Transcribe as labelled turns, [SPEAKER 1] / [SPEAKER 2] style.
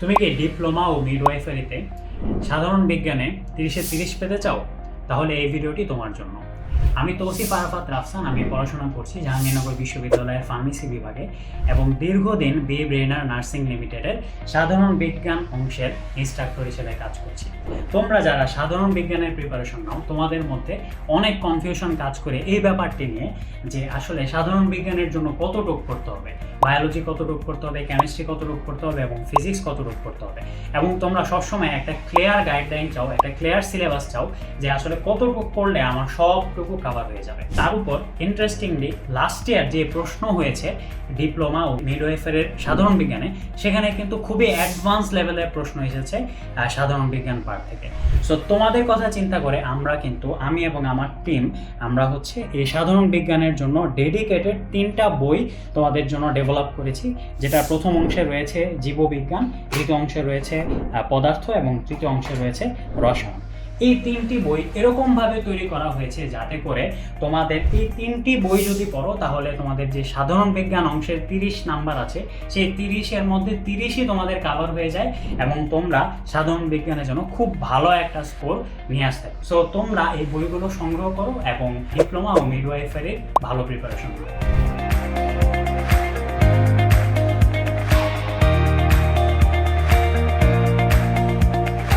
[SPEAKER 1] তুমি কি ডিপ্লোমা ও মিডওয়াইফারিতে সাধারণ বিজ্ঞানে তিরিশে তিরিশ পেতে চাও? তাহলে এই ভিডিওটি তোমার জন্য। আমি তৌসিফ আরাফাত রাফসান, আমি পড়াশোনা করছি জাহাঙ্গীরনগর বিশ্ববিদ্যালয়ের ফার্মেসি বিভাগে এবং দীর্ঘদিন বি ব্রেনার নার্সিং লিমিটেডের সাধারণ বিজ্ঞান অংশের ইনস্ট্রাক্টর হিসেবে কাজ করছি। তোমরা যারা সাধারণ বিজ্ঞানের প্রিপারেশন নাও, তোমাদের মধ্যে অনেক কনফিউশন কাজ করে এই ব্যাপারটি নিয়ে যে আসলে সাধারণ বিজ্ঞানের জন্য কতটুকু করতে হবে। বায়োলজি কত কতটুকু করতে হবে কেমিস্ট্রি কত কতটুকু করতে হবে এবং ফিজিক্স কতটুকু করতে হবে। এবং তোমরা সবসময় একটা ক্লিয়ার গাইডলাইন চাও, একটা ক্লিয়ার সিলেবাস চাও যে আসলে কতটুকু পড়লে আমার সবটুকু কাভার হয়ে যাবে। তার উপর ইন্টারেস্টিংলি লাস্ট ইয়ার যে প্রশ্ন হয়েছে ডিপ্লোমা ও মিডওয়েফারের সাধারণ বিজ্ঞানে, সেখানে কিন্তু খুবই অ্যাডভান্স লেভেলের প্রশ্ন এসেছে সাধারণ বিজ্ঞান পার্ট থেকে। সো তোমাদের কথা চিন্তা করে আমরা কিন্তু, আমি এবং আমার টিম আমরা হচ্ছে এই সাধারণ বিজ্ঞানের জন্য ডেডিকেটেড তিনটা বই তোমাদের জন্য ডেভেলপ করেছি, যেটা প্রথম অংশে রয়েছে জীববিজ্ঞান, দ্বিতীয় অংশে রয়েছে পদার্থ এবং তৃতীয় অংশে রয়েছে রসায়ন। এই তিনটি বই এরকমভাবে তৈরি করা হয়েছে যাতে করে তোমাদের এই তিনটি বই যদি পড়ো, তাহলে তোমাদের যে সাধারণ বিজ্ঞান অংশের তিরিশ নাম্বার আছে, সেই তিরিশের মধ্যে তিরিশই তোমাদের কাভার হয়ে যায় এবং তোমরা সাধারণ বিজ্ঞানের জন্য খুব ভালো একটা স্কোর নিয়ে আসতে সো তোমরা এই বইগুলো সংগ্রহ করো এবং ডিপ্লোমা ও মিডওয়াইফারের ভালো প্রিপারেশন করো।